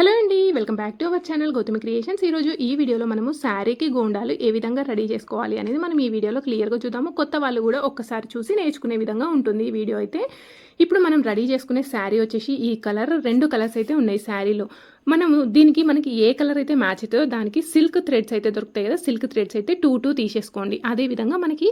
Hello అండి welcome back to our channel Gautami creations. ఈరోజు ఈ వీడియోలో మనము శారీకి గోండాలు ఏ విధంగా రెడీ చేసుకోవాలి అనేది మనం ఈ వీడియోలో క్లియర్గా చూద్దాము. కొత్త వాళ్ళు కూడా ఒక్కసారి చూసి నేర్చుకునే విధంగా ఉంటుంది ఈ వీడియో అయితే. ఇప్పుడు మనం రెడీ చేసుకునే శారీ వచ్చేసి ఈ కలర్ రెండు కలర్స్ అయితే ఉన్నాయి శారీలో. మనము దీనికి మనకి ఏ కలర్ అయితే మ్యాచ్ అవుతుందో దానికి సిల్క్ థ్రెడ్స్ అయితే దొరుకుతాయి కదా. సిల్క్ థ్రెడ్స్ అయితే టూ టూ తీసేసుకోండి. అదేవిధంగా మనకి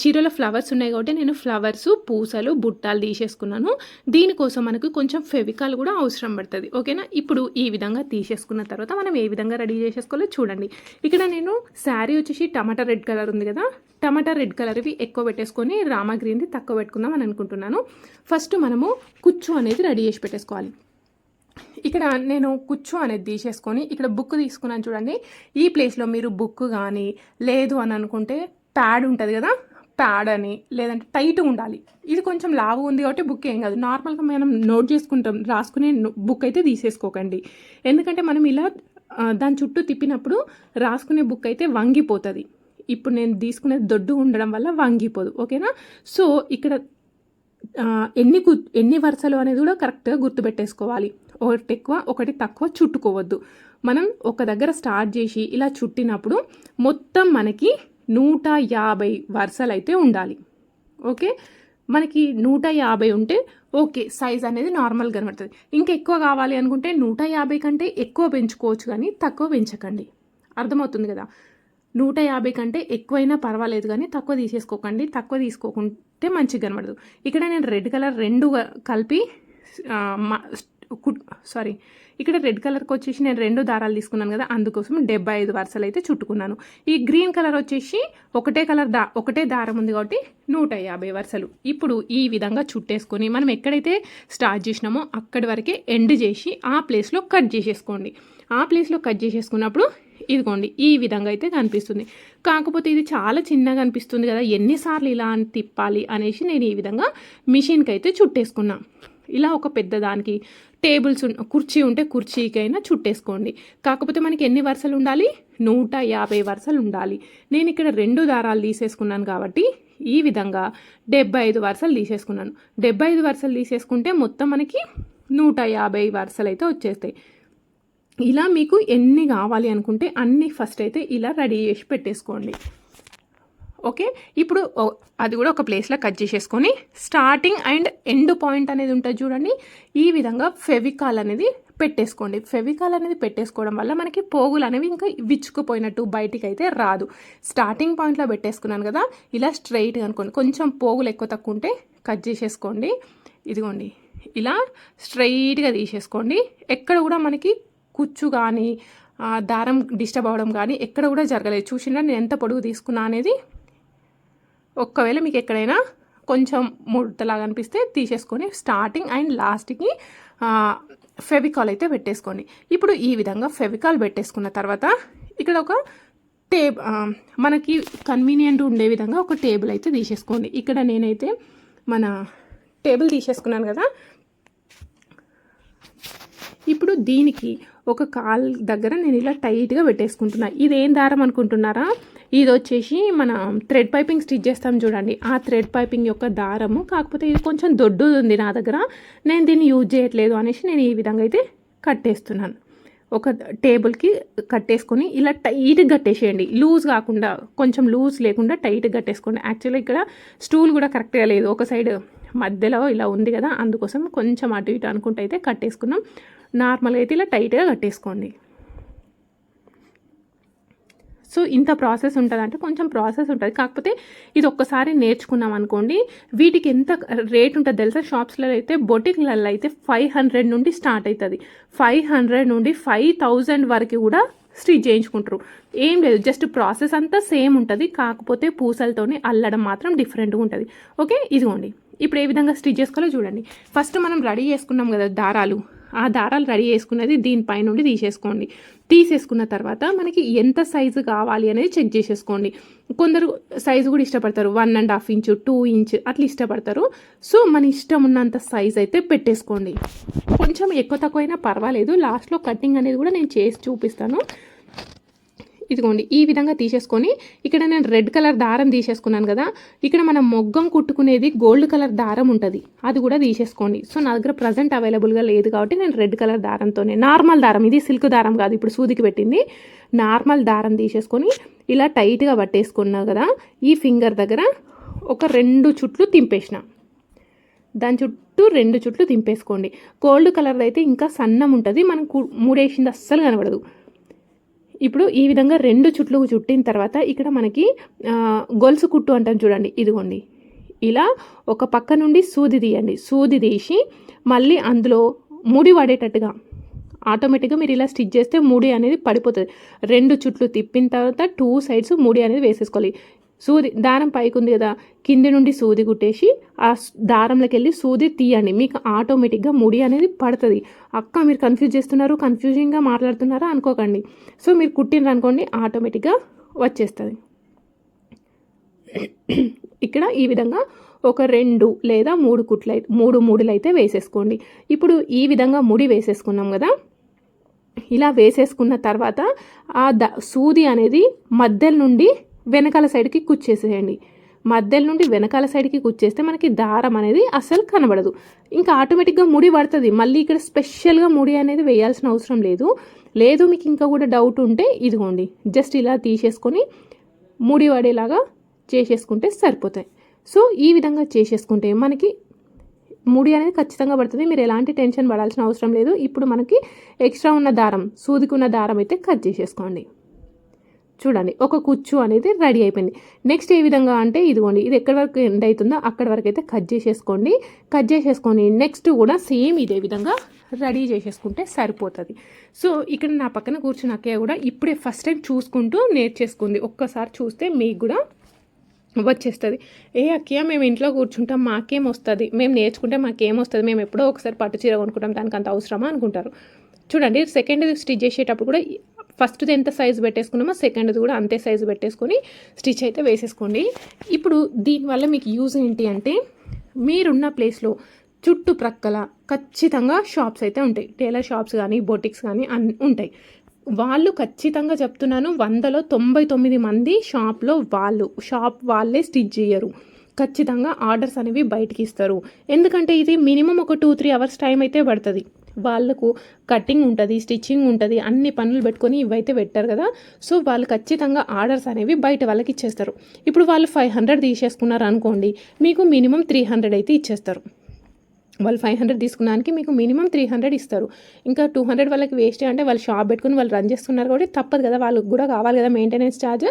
చీరలో ఫ్లవర్స్ ఉన్నాయి కాబట్టి నేను ఫ్లవర్స్ పూసలు బుట్టాలు తీసేసుకున్నాను. దీనికోసం మనకు కొంచెం ఫెవికాల్ కూడా అవసరం పడుతుంది. ఓకేనా? ఇప్పుడు ఈ విధంగా తీసేసుకున్న తర్వాత మనం ఏ విధంగా రెడీ చేసేసుకోవాలో చూడండి. ఇక్కడ నేను శారీ వచ్చేసి టమాటా రెడ్ కలర్ ఉంది కదా. టమాటా రెడ్ కలర్వి ఎక్కువ పెట్టేసుకొని రామా గ్రీన్ది తక్కువ పెట్టుకుందాం అని అనుకుంటున్నాను. ఫస్ట్ మనము కుచ్చు అనేది రెడీ చేసి పెట్టేసుకోవాలి. ఇక్కడ నేను కుచ్చు అనేది తీసేసుకొని ఇక్కడ బుక్ తీసుకున్నాను చూడండి. ఈ ప్లేస్లో మీరు బుక్ కానీ లేదు అని అనుకుంటే ప్యాడ్ ఉంటుంది కదా ప్యాడ్ అని లేదంటే టైట్ ఉండాలి. ఇది కొంచెం లావు ఉంది కాబట్టి బుక్ ఏం కాదు. నార్మల్గా మనం నోట్ చేసుకుంటాం రాసుకునే బుక్ అయితే తీసేసుకోకండి. ఎందుకంటే మనం ఇలా దాని చుట్టూ తిప్పినప్పుడు రాసుకునే బుక్ అయితే వంగిపోతుంది. ఇప్పుడు నేను తీసుకునేది దొడ్డు ఉండడం వల్ల వంగిపోదు. ఓకేనా? సో ఇక్కడ ఎన్ని కు ఎన్ని వరుసలు అనేది కూడా కరెక్ట్గా గుర్తుపెట్టేసుకోవాలి. ఒకటి ఎక్కువ ఒకటి తక్కువ చుట్టుకోవద్దు. మనం ఒక దగ్గర స్టార్ట్ చేసి ఇలా చుట్టినప్పుడు మొత్తం మనకి నూట యాభై వరుసలు అయితే ఉండాలి. ఓకే? మనకి నూట యాభై ఉంటే ఓకే సైజ్ అనేది నార్మల్ కనబడుతుంది. ఇంకా ఎక్కువ కావాలి అనుకుంటే నూట యాభై కంటే ఎక్కువ పెంచుకోవచ్చు కానీ తక్కువ పెంచకండి. అర్థమవుతుంది కదా? నూట యాభై కంటే ఎక్కువైనా పర్వాలేదు కానీ తక్కువ తీసేసుకోకండి. తక్కువ తీసుకోకుంటే మంచిగా కనబడదు. ఇక్కడ నేను రెడ్ కలర్ రెండు కలిపి కుట్ సారీ ఇక్కడ రెడ్ కలర్కి వచ్చేసి నేను రెండు దారాలు తీసుకున్నాను కదా అందుకోసం డెబ్బై ఐదు వరుసలు అయితే చుట్టుకున్నాను. ఈ గ్రీన్ కలర్ వచ్చేసి ఒకటే కలర్ దా ఒకటే దారం ఉంది కాబట్టి నూట యాభై వరుసలు. ఇప్పుడు ఈ విధంగా చుట్టేసుకొని మనం ఎక్కడైతే స్టార్ట్ చేసినామో అక్కడి వరకే ఎండ్ చేసి ఆ ప్లేస్లో కట్ చేసేసుకోండి. ఆ ప్లేస్లో కట్ చేసేసుకున్నప్పుడు ఇదిగోండి ఈ విధంగా అయితే కనిపిస్తుంది. కాకపోతే ఇది చాలా చిన్నగా అనిపిస్తుంది కదా ఎన్నిసార్లు ఇలా అని తిప్పాలి అనేసి నేను ఈ విధంగా మిషన్కి అయితే చుట్టేసుకున్నా. ఇలా ఒక పెద్ద దానికి టేబుల్స్ కుర్చీ ఉంటే కుర్చీకైనా చుట్టేసుకోండి. కాకపోతే మనకి ఎన్ని వరుసలు ఉండాలి? నూట యాభై వరుసలు ఉండాలి. నేను ఇక్కడ రెండు దారాలు తీసేసుకున్నాను కాబట్టి ఈ విధంగా డెబ్బై ఐదు వరుసలు తీసేసుకున్నాను. డెబ్బై ఐదు వరుసలు తీసేసుకుంటే మొత్తం మనకి నూట యాభై వరుసలు అయితే వచ్చేస్తాయి. ఇలా మీకు ఎన్ని కావాలి అనుకుంటే అన్ని ఫస్ట్ అయితే ఇలా రెడీ చేసి పెట్టేసుకోండి. ఓకే? ఇప్పుడు అది కూడా ఒక ప్లేస్లో కట్ చేసేసుకొని స్టార్టింగ్ అండ్ ఎండ్ పాయింట్ అనేది ఉంటుంది చూడండి. ఈ విధంగా ఫెవికాల్ అనేది పెట్టేసుకోండి. ఫెవికాల్ అనేది పెట్టేసుకోవడం వల్ల మనకి పోగులు అనేవి ఇంకా విచ్చుకుపోయినట్టు బయటికి అయితే రాదు స్టార్టింగ్ పాయింట్లో పెట్టేసుకున్నాను కదా ఇలా స్ట్రైట్గా అనుకోండి. కొంచెం పోగులు ఎక్కువ తక్కువ ఉంటే కట్ చేసేసుకోండి. ఇదిగోండి. ఇలా స్ట్రైట్గా తీసేసుకోండి. ఎక్కడ కూడా మనకి కుచ్చు కానీ దారం డిస్టర్బ్ అవ్వడం కానీ ఎక్కడ కూడా జరగలేదు. చూసినా నేను ఎంత పొడుగు తీసుకున్నా అనేది ఒకవేళ మీకు ఎక్కడైనా కొంచెం ముడతలాగా అనిపిస్తే తీసేసుకొని స్టార్టింగ్ అండ్ లాస్ట్కి ఫెవికాల్ అయితే పెట్టేసుకోండి. ఇప్పుడు ఈ విధంగా ఫెవికాల్ పెట్టేసుకున్న తర్వాత ఇక్కడ ఒక టేబ్ మనకి కన్వీనియంట్ ఉండే విధంగా ఒక టేబుల్ అయితే తీసేసుకోండి. ఇక్కడ నేనైతే మన టేబుల్ తీసేసుకున్నాను కదా. ఇప్పుడు దీనికి ఒక కాల్ దగ్గర నేను ఇలా టైట్గా పెట్టేసుకుంటున్నా. ఇదేం దారం అనుకుంటున్నారా? ఇది వచ్చేసి మన థ్రెడ్ పైపింగ్ స్టిచ్ చేస్తాం చూడండి. ఆ థ్రెడ్ పైపింగ్ యొక్క దారము కాకపోతే ఇది కొంచెం దొడ్డు ఉంది నా దగ్గర. నేను దీన్ని యూజ్ చేయట్లేదు అనేసి నేను ఈ విధంగా అయితే కట్టేస్తున్నాను. ఒక టేబుల్కి కట్టేసుకొని ఇలా టైట్గా కట్టేసేయండి. లూజ్ కాకుండా కొంచెం లూజ్ లేకుండా టైట్గా కట్టేసుకోండి. యాక్చువల్లీ ఇక్కడ స్టూల్ కూడా కరెక్ట్గా లేదు. ఒక సైడ్ మధ్యలో ఇలా ఉంది కదా అందుకోసం కొంచెం అటు ఇటు అనుకుంటూ అయితే కట్టేసుకున్నాం. నార్మల్గా అయితే ఇలా టైట్గా కట్టేసుకోండి. సో ఇంత ప్రాసెస్ ఉంటుంది అంటే కొంచెం ప్రాసెస్ ఉంటుంది. కాకపోతే ఇది ఒక్కసారి నేర్చుకున్నాం అనుకోండి వీటికి ఎంత రేట్ ఉంటుంది తెలుసా? షాప్స్లలో అయితే బొటిక్లలో అయితే ఫైవ్ హండ్రెడ్ నుండి స్టార్ట్ అవుతుంది ఫైవ్ హండ్రెడ్ నుండి ఫైవ్ థౌజండ్ వరకు కూడా స్టిచ్ చేయించుకుంటారు. ఏం లేదు జస్ట్ ప్రాసెస్ అంతా సేమ్ ఉంటుంది. కాకపోతే పూసలతోని అల్లడం మాత్రం డిఫరెంట్గా ఉంటుంది. ఓకే? ఇదిగోండి. ఇప్పుడు ఏ విధంగా స్టిచ్ చేసుకోవాలో చూడండి. ఫస్ట్ మనం రెడీ చేసుకున్నాం కదా దారాలు. ఆ దారాలు రెడీ చేసుకున్నది దీనిపై నుండి తీసేసుకోండి. తీసేసుకున్న తర్వాత మనకి ఎంత సైజు కావాలి అనేది చెక్ చేసేసుకోండి. కొందరు సైజు కూడా ఇష్టపడతారు. One and half inch two inch అట్లా ఇష్టపడతారు. సో మన ఇష్టం ఉన్నంత సైజ్ అయితే పెట్టేసుకోండి. కొంచెం ఎక్కువ తక్కువైనా పర్వాలేదు. లాస్ట్లో కటింగ్ అనేది కూడా నేను చేసి చూపిస్తాను. ఇదిగోండి ఈ విధంగా తీసేసుకొని ఇక్కడ నేను రెడ్ కలర్ దారం తీసేసుకున్నాను కదా ఇక్కడ మనం మొగ్గం కుట్టుకునేది గోల్డ్ కలర్ దారం ఉంటుంది అది కూడా తీసేసుకోండి. సో నా దగ్గర ప్రజెంట్ అవైలబుల్గా లేదు కాబట్టి నేను రెడ్ కలర్ దారంతోనే నార్మల్ దారం ఇది సిల్క్ దారం కాదు ఇప్పుడు సూదికి పెట్టింది. నార్మల్ దారం తీసేసుకొని ఇలా టైట్గా పట్టేసుకున్నా కదా ఈ ఫింగర్ దగ్గర ఒక రెండు చుట్లు తింపేసిన. దాని చుట్టూ రెండు చుట్లు తింపేసుకోండి. గోల్డ్ కలర్ అయితే ఇంకా సన్నం ఉంటుంది మనం మూడేసింది అస్సలు కనబడదు. ఇప్పుడు ఈ విధంగా రెండు చుట్లు చుట్టిన తర్వాత ఇక్కడ మనకి గొలుసు కుట్టు అంటాం చూడండి. ఇదిగోండి. ఇలా ఒక పక్క నుండి సూది తీయండి. సూది తీసి మళ్ళీ అందులో ముడి పడేటట్టుగా ఆటోమేటిక్గా మీరు ఇలా స్టిచ్ చేస్తే ముడి అనేది పడిపోతుంది. రెండు చుట్లు తిప్పిన తర్వాత టూ సైడ్స్ ముడి అనేది వేసేసుకోవాలి. సూది దారం పైకి ఉంది కదా కింది నుండి సూది కుట్టేసి ఆ దారంలోకి వెళ్ళి సూది తీయండి. మీకు ఆటోమేటిక్గా ముడి అనేది పడుతుంది. అక్క మీరు కన్ఫ్యూజ్ చేస్తున్నారు కన్ఫ్యూజింగ్గా మాట్లాడుతున్నారా అనుకోకండి. సో మీరు కుట్టినరు అనుకోండి ఆటోమేటిక్గా వచ్చేస్తుంది. ఇక్కడ ఈ విధంగా ఒక రెండు లేదా మూడు కుట్లు మూడు మూడులు అయితే వేసేసుకోండి. ఇప్పుడు ఈ విధంగా ముడి వేసేసుకున్నాం కదా ఇలా వేసేసుకున్న తర్వాత ఆ ద సూది అనేది మధ్యలో నుండి వెనకాల సైడ్కి కుచ్చేసేయండి. మధ్యలో నుండి వెనకాల సైడ్కి కుచ్చేస్తే మనకి దారం అనేది అసలు కనబడదు. ఇంకా ఆటోమేటిక్గా ముడి పడుతుంది. మళ్ళీ ఇక్కడ స్పెషల్గా ముడి అనేది వేయాల్సిన అవసరం లేదు. లేదు మీకు ఇంకా కూడా డౌట్ ఉంటే ఇదిగోండి. జస్ట్ ఇలా తీసేసుకొని ముడి పడేలాగా చేసేసుకుంటే సరిపోతాయి. సో ఈ విధంగా చేసేసుకుంటే మనకి ముడి అనేది ఖచ్చితంగా పడుతుంది. మీరు ఎలాంటి టెన్షన్ పడాల్సిన అవసరం లేదు. ఇప్పుడు మనకి ఎక్స్ట్రా ఉన్న దారం సూదికి ఉన్న దారం అయితే కట్ చేసేసుకోండి. చూడండి ఒక కుచ్చు అనేది రెడీ అయిపోయింది. నెక్స్ట్ ఏ విధంగా అంటే ఇదిగోండి ఇది ఎక్కడి వరకు ఎండ్ అవుతుందో అక్కడి వరకు అయితే కట్ చేసేసుకోండి. కట్ చేసేసుకొని నెక్స్ట్ కూడా సేమ్ ఇదే విధంగా రెడీ చేసేసుకుంటే సరిపోతుంది. సో ఇక్కడ నా పక్కన కూర్చున్న అక్కయ్య కూడా ఇప్పుడే ఫస్ట్ టైం చూసుకుంటూ నేర్చేసుకుంది. ఒక్కసారి చూస్తే మీకు కూడా వచ్చేస్తుంది. ఏ అక్కయ్య మేము ఇంట్లో కూర్చుంటాం మాకేం వస్తుంది? మేము నేర్చుకుంటే మాకేం వస్తుంది? మేము ఎప్పుడో ఒకసారి పట్టు చీర కొనుక్కుంటాం దానికి అంత అవసరమా అనుకుంటారు. చూడండి సెకండ్ స్టిచ్ చేసేటప్పుడు కూడా ఫస్ట్ది ఎంత సైజు పెట్టేసుకున్నామో సెకండ్ది కూడా అంతే సైజు పెట్టేసుకొని స్టిచ్ అయితే వేసేసుకోండి. ఇప్పుడు దీనివల్ల మీకు యూజ్ ఏంటి అంటే మీరున్న ప్లేస్లో చుట్టుప్రక్కల ఖచ్చితంగా షాప్స్ అయితే ఉంటాయి. టైలర్ షాప్స్ కానీ బొటిక్స్ కానీ అన్ ఉంటాయి. వాళ్ళు ఖచ్చితంగా చెప్తున్నాను వందలో తొంభై తొమ్మిది మంది షాప్లో వాళ్ళు షాప్ వాళ్ళే స్టిచ్ చేయరు. ఖచ్చితంగా ఆర్డర్స్ అనేవి బయటికి ఇస్తారు. ఎందుకంటే ఇది మినిమం ఒక టూ త్రీ అవర్స్ టైం అయితే పడుతుంది. వాళ్ళకు కటింగ్ ఉంటుంది స్టిచ్చింగ్ ఉంటుంది అన్ని పనులు పెట్టుకొని ఇవైతే పెట్టారు కదా. సో వాళ్ళు ఖచ్చితంగా ఆర్డర్స్ అనేవి బయట వాళ్ళకి ఇచ్చేస్తారు. ఇప్పుడు వాళ్ళు ఫైవ్ హండ్రెడ్ తీసేసుకున్నారు అనుకోండి మీకు మినిమం త్రీ హండ్రెడ్ అయితే ఇచ్చేస్తారు. వాళ్ళు ఫైవ్ హండ్రెడ్ తీసుకున్నానికి మీకు మినిమం త్రీ హండ్రెడ్ ఇస్తారు. ఇంకా టూ హండ్రెడ్ వాళ్ళకి వేస్ట్ అంటే వాళ్ళు షాప్ పెట్టుకుని వాళ్ళు రన్ చేస్తున్నారు కాబట్టి తప్పదు కదా వాళ్ళకి కూడా కావాలి కదా మెయింటెనెన్స్ ఛార్జ్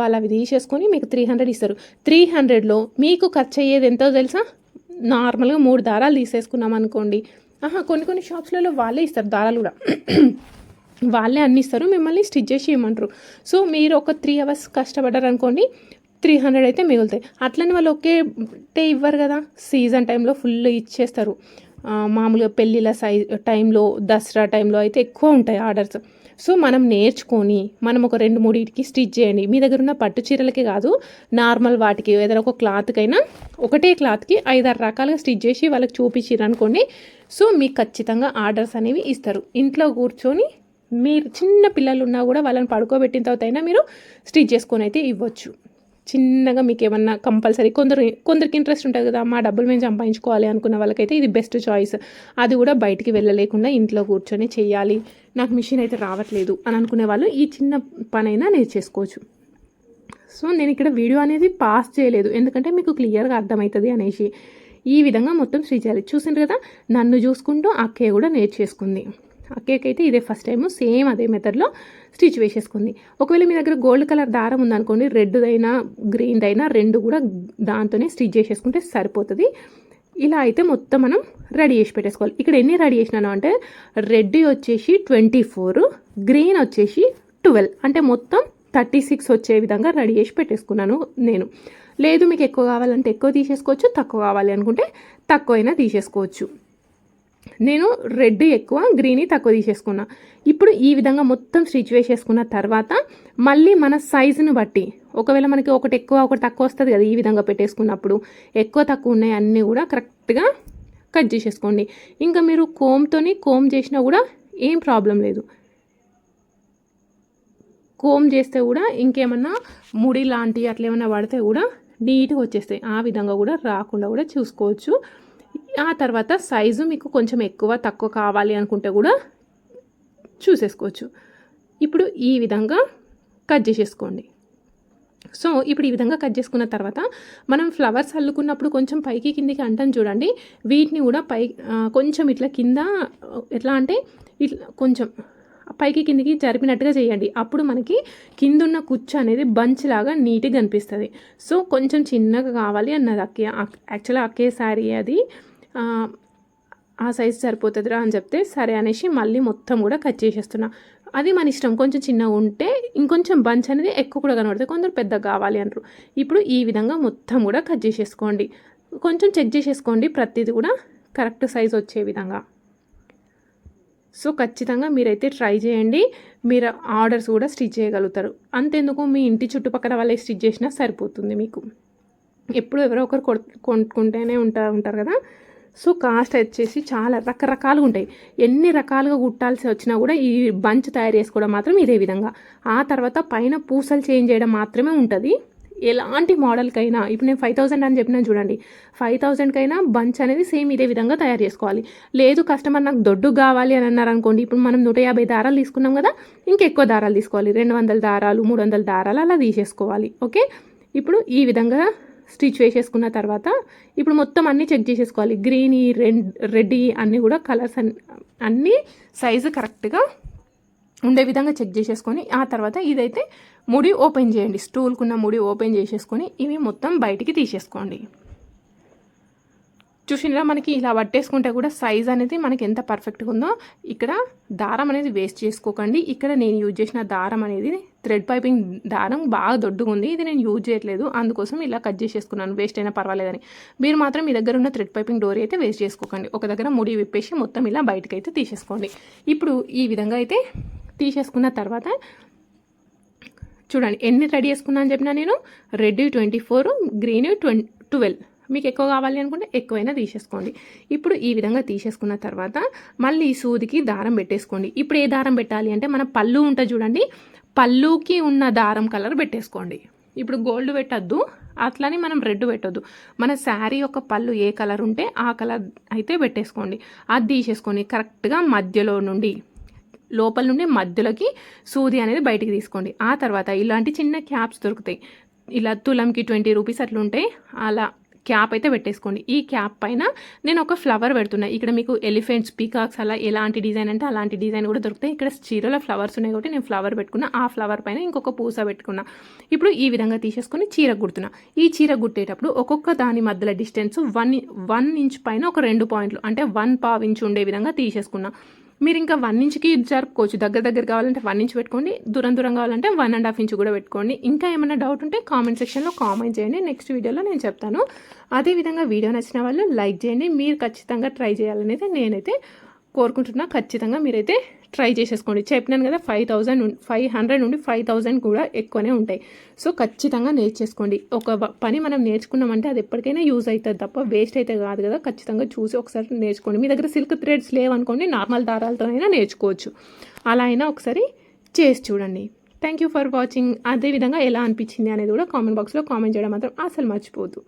వాళ్ళు అవి తీసేసుకొని మీకు త్రీ హండ్రెడ్ ఇస్తారు. త్రీ హండ్రెడ్లో మీకు ఖర్చు అయ్యేది ఎంతో తెలుసా? నార్మల్గా మూడు దారాలు తీసేసుకున్నాం అనుకోండి ఆహా కొన్ని కొన్ని షాప్స్లలో వాళ్ళే ఇస్తారు దారాలు కూడా. వాళ్ళే అన్ని ఇస్తారు మిమ్మల్ని స్టిచ్ చేసి ఇవ్వమంటారు సో మీరు ఒక త్రీ అవర్స్ కష్టపడ్డారు అనుకోండి త్రీ హండ్రెడ్ అయితే మిగులుతాయి. అట్లనే వాళ్ళు ఒకే టే ఇవ్వరు కదా సీజన్ టైంలో ఫుల్ ఇచ్చేస్తారు. మామూలుగా పెళ్ళిళ్ళ సైజ్ టైంలో దసరా టైంలో అయితే ఎక్కువ ఉంటాయి ఆర్డర్స్. సో మనం నేర్చుకొని మనం ఒక రెండు మూడింటికి స్టిచ్ చేయండి. మీ దగ్గర ఉన్న పట్టు చీరలకి కాదు నార్మల్ వాటికి ఏదైనా ఒక క్లాత్కైనా ఒకటే క్లాత్కి ఐదారు రకాలుగా స్టిచ్ చేసి వాళ్ళకి చూపించారు అనుకోండి. సో మీకు ఖచ్చితంగా ఆర్డర్స్ అనేవి ఇస్తారు. ఇంట్లో కూర్చొని మీరు చిన్న పిల్లలు ఉన్నా కూడా వాళ్ళని పడుకోబెట్టిన తర్వాత అయినా మీరు స్టిచ్ చేసుకొని అయితే ఇవ్వచ్చు. చిన్నగా మీకు ఏమన్నా కంపల్సరీ కొందరు కొందరికి ఇంట్రెస్ట్ ఉంటుంది కదా మా డబ్బులు మేము సంపాదించుకోవాలి అనుకున్న వాళ్ళకైతే ఇది బెస్ట్ చాయిస్ అది కూడా బయటికి వెళ్ళలేకుండా ఇంట్లో కూర్చొని చేయాలి. నాకు మిషన్ అయితే రావట్లేదు అని అనుకునే వాళ్ళు ఈ చిన్న పనైనా నేర్చేసుకోవచ్చు సో నేను ఇక్కడ వీడియో అనేది పాస్ చేయలేదు. ఎందుకంటే మీకు క్లియర్గా అర్థమవుతుంది అనేసి. ఈ విధంగా మొత్తం స్టిచ్ చేయాలి చూసిండ్రు కదా? నన్ను చూసుకుంటూ అక్కయ్య కూడా నేర్చేసుకుంది. ఆ కేక్ అయితే ఇదే ఫస్ట్ టైం సేమ్ అదే మెథడ్లో స్టిచ్ వేసేసుకుంది. ఒకవేళ మీ దగ్గర గోల్డ్ కలర్ దారం ఉందనుకోండి రెడ్దైనా గ్రీన్దైనా రెండు కూడా దాంతోనే స్టిచ్ చేసేసుకుంటే సరిపోతుంది. ఇలా అయితే మొత్తం మనం రెడీ చేసి పెట్టేసుకోవాలి. ఇక్కడ ఎన్ని రెడీ చేసినాను అంటే రెడ్ వచ్చేసి ట్వంటీ ఫోర్ గ్రీన్ వచ్చేసి ట్వెల్వ్. అంటే మొత్తం థర్టీ సిక్స్ వచ్చే విధంగా రెడీ చేసి పెట్టేసుకున్నాను నేను. లేదు మీకు ఎక్కువ కావాలంటే ఎక్కువ తీసేసుకోవచ్చు తక్కువ కావాలి అనుకుంటే తక్కువ అయినా తీసేసుకోవచ్చు. నేను రెడ్ ఎక్కువ గ్రీన్ తక్కువ తీసేసుకున్నా. ఇప్పుడు ఈ విధంగా మొత్తం స్టిచ్ వేసేసుకున్న తర్వాత మళ్ళీ మన సైజును బట్టి ఒకవేళ మనకి ఒకటి ఎక్కువ ఒకటి తక్కువ వస్తుంది కదా ఈ విధంగా పెట్టేసుకున్నప్పుడు ఎక్కువ తక్కువ ఉన్నాయి అన్నీ కూడా కరెక్ట్గా కట్ చేసేసుకోండి. ఇంకా మీరు కోమ్తోని కోమ్ చేసినా కూడా ఏం ప్రాబ్లం లేదు. కోమ్ చేస్తే కూడా ఇంకేమన్నా ముడి లాంటివి అట్లా ఏమన్నా పడితే కూడా నీట్గా వచ్చేస్తాయి. ఆ విధంగా కూడా రాకుండా కూడా చూసుకోవచ్చు. ఆ తర్వాత సైజు మీకు కొంచెం ఎక్కువ తక్కువ కావాలి అనుకుంటే కూడా చూసేసుకోవచ్చు. ఇప్పుడు ఈ విధంగా కట్ చేసేసుకోండి. సో ఇప్పుడు ఈ విధంగా కట్ చేసుకున్న తర్వాత మనం ఫ్లవర్స్ అల్లుకున్నప్పుడు కొంచెం పైకి కిందికి అంటాం చూడండి. వీటిని కూడా పై కొంచెం ఇట్లా కింద ఎట్లా అంటే ఇట్లా కొంచెం పైకి కిందికి జరిపినట్టుగా చేయండి. అప్పుడు మనకి కిందున్న కుచ్చు అనేది బంచ్ లాగా నీట్గా కనిపిస్తుంది. సో కొంచెం చిన్నగా కావాలి అన్నది అక్కే. యాక్చువల్గా అక్కే శారీ అది. ఆ, సైజ్ సరిపోతుందిరా అని చెప్తే సరే అనేసి మళ్ళీ మొత్తం కూడా కట్ చేసేస్తున్నా. అది మన ఇష్టం. కొంచెం చిన్నగా ఉంటే ఇంకొంచెం బంచ్ అనేది ఎక్కువ కూడా కనబడుతుంది. కొందరు పెద్దగా కావాలి అంటారు. ఇప్పుడు ఈ విధంగా మొత్తం కూడా కట్ చేసేసుకోండి. కొంచెం చెక్ చేసేసుకోండి. ప్రతిదీ కూడా కరెక్ట్ సైజ్ వచ్చే విధంగా. సో ఖచ్చితంగా మీరైతే ట్రై చేయండి. మీరు ఆర్డర్స్ కూడా స్టిచ్ చేయగలుగుతారు. అంతెందుకు మీ ఇంటి చుట్టుపక్కల వాళ్ళే స్టిచ్ చేసినా సరిపోతుంది మీకు. ఎప్పుడు ఎవరో ఒకరు కొట్- కొనుక్కుంటూనే ఉంటా ఉంటారు కదా. సో కాస్ట్ వచ్చేసి చాలా రకరకాలుగా ఉంటాయి. ఎన్ని రకాలుగా కుట్టాల్సి వచ్చినా కూడా ఈ బంచ్ తయారు చేసుకోవడం మాత్రం ఇదే విధంగా. ఆ తర్వాత పైన పూసలు చేంజ్ చేయడం మాత్రమే ఉంటుంది. ఎలాంటి మోడల్కైనా ఇప్పుడు నేను ఫైవ్ థౌసండ్ అని చెప్పిన చూడండి ఫైవ్ థౌసండ్కైనా బంచ్ అనేది సేమ్ ఇదే విధంగా తయారు చేసుకోవాలి. లేదు కస్టమర్ నాకు దొడ్డు కావాలి అని అన్నారు అనుకోండి ఇప్పుడు మనం నూట యాభై దారాలు తీసుకున్నాం కదా ఇంకెక్కువ దారాలు తీసుకోవాలి. రెండు వందల దారాలు మూడు వందల దారాలు అలా తీసేసుకోవాలి ఓకే? ఇప్పుడు ఈ విధంగా స్టిచ్ వేసేసుకున్న తర్వాత ఇప్పుడు మొత్తం అన్నీ చెక్ చేసేసుకోవాలి. గ్రీన్ రెడ్ రెడ్ అన్నీ కూడా కలర్స్ అన్నీ సైజు కరెక్ట్గా ఉండే విధంగా చెక్ చేసేసుకొని ఆ తర్వాత ఇదైతే ముడి ఓపెన్ చేయండి. స్టూల్కున్న ముడి ఓపెన్ చేసేసుకొని ఇవి మొత్తం బయటికి తీసేసుకోండి. చూసినరా మనకి ఇలా పట్టేసుకుంటే కూడా సైజ్ అనేది మనకి ఎంత పర్ఫెక్ట్గా ఉందో? ఇక్కడ దారం అనేది వేస్ట్ చేసుకోకండి. ఇక్కడ నేను యూజ్ చేసిన దారం అనేది థ్రెడ్ పైపింగ్ దారం బాగా దొడ్డుగా ఉంది. ఇది నేను యూజ్ చేయట్లేదు. అందుకోసం ఇలా కట్ చేసేసుకున్నాను. వేస్ట్ అయినా పర్వాలేదని. మీరు మాత్రం మీ దగ్గర ఉన్న థ్రెడ్ పైపింగ్ డోరీ అయితే వేస్ట్ చేసుకోకండి. ఒక దగ్గర ముడి విప్పేసి మొత్తం ఇలా బయటకు అయితే తీసేసుకోండి. ఇప్పుడు ఈ విధంగా అయితే తీసేసుకున్న తర్వాత చూడండి ఎన్ని రెడీ చేసుకున్నాను చెప్పినా నేను రెడ్ ట్వంటీ ఫోర్ గ్రీన్ ట్వం ట్వెల్వ్. మీకు ఎక్కువ కావాలి అనుకుంటే ఎక్కువైనా తీసేసుకోండి. ఇప్పుడు ఈ విధంగా తీసేసుకున్న తర్వాత మళ్ళీ ఈ సూదికి దారం పెట్టేసుకోండి. ఇప్పుడు ఏ దారం పెట్టాలి అంటే మన పళ్ళు ఉంటుంది చూడండి పళ్ళుకి ఉన్న దారం కలర్ పెట్టేసుకోండి. ఇప్పుడు గోల్డ్ పెట్టద్దు అట్లని మనం రెడ్ పెట్టొద్దు. మన శారీ యొక్క పళ్ళు ఏ కలర్ ఉంటే ఆ కలర్ అయితే పెట్టేసుకోండి. అది తీసేసుకోండి కరెక్ట్గా మధ్యలో నుండి లోపల నుండి మధ్యలోకి సూది అనేది బయటికి తీసుకోండి. ఆ తర్వాత ఇలాంటి చిన్న క్యాప్స్ దొరుకుతాయి. ఇలా తులంకి ట్వంటీ రూపీస్ అట్లా ఉంటాయి. అలా క్యాప్ అయితే పెట్టేసుకోండి. ఈ క్యాప్ పైన నేను ఒక ఫ్లవర్ పెడుతున్నా. ఇక్కడ మీకు ఎలిఫెంట్స్ పీకాక్స్ అలా ఎలాంటి డిజైన్ అంటే అలాంటి డిజైన్ కూడా దొరుకుతాయి. ఇక్కడ చీరలో ఫ్లవర్స్ ఉన్నాయి కాబట్టి నేను ఫ్లవర్ పెట్టుకున్నా. ఆ ఫ్లవర్ పైన ఇంకొక పూస పెట్టుకున్నా. ఇప్పుడు ఈ విధంగా తీసేసుకొని చీర కుడుతున్నా. ఈ చీర కుట్టేటప్పుడు ఒక్కొక్క దాని మధ్యలో డిస్టెన్స్ వన్ వన్ ఇంచ్ పైన ఒక రెండు పాయింట్లు అంటే వన్ పావు ఇంచ్ ఉండే విధంగా తీసేసుకున్నా. మీరు ఇంకా వన్ ఇంచ్కి జరుపుకోవచ్చు దగ్గర దగ్గర కావాలంటే వన్ ఇంచ్ పెట్టుకోండి. దూరం దూరం కావాలంటే వన్ అండ్ హాఫ్ ఇంచ్ కూడా పెట్టుకోండి. ఇంకా ఏమైనా డౌట్ ఉంటే కామెంట్ సెక్షన్లో కామెంట్ చేయండి. నెక్స్ట్ వీడియోలో నేను చెప్తాను. అదేవిధంగా వీడియో నచ్చిన వాళ్ళు లైక్ చేయండి. మీరు ఖచ్చితంగా ట్రై చేయాలనేది నేనైతే కోరుకుంటున్నా. ఖచ్చితంగా మీరైతే ట్రై చేసేసుకోండి. చెప్పినాను కదా ఫైవ్ థౌజండ్ ఫైవ్ హండ్రెడ్ నుండి ఫైవ్ థౌజండ్ కూడా ఎక్కువనే ఉంటాయి. సో ఖచ్చితంగా నేర్చేసుకోండి. ఒక పని మనం నేర్చుకున్నామంటే అది ఎప్పటికైనా యూజ్ అవుతుంది తప్ప వేస్ట్ అయితే కాదు కదా. ఖచ్చితంగా చూసి ఒకసారి నేర్చుకోండి. మీ దగ్గర సిల్క్ థ్రెడ్స్ లేవనుకోండి నార్మల్ దారాలతోనైనా నేర్చుకోవచ్చు. అలా అయినా ఒకసారి చేసి చూడండి. థ్యాంక్ యూ ఫర్ వాచింగ్ అదేవిధంగా ఎలా అనిపించింది అనేది కూడా కామెంట్ బాక్స్లో కామెంట్ చేయడం మాత్రం అసలు మర్చిపోద్దు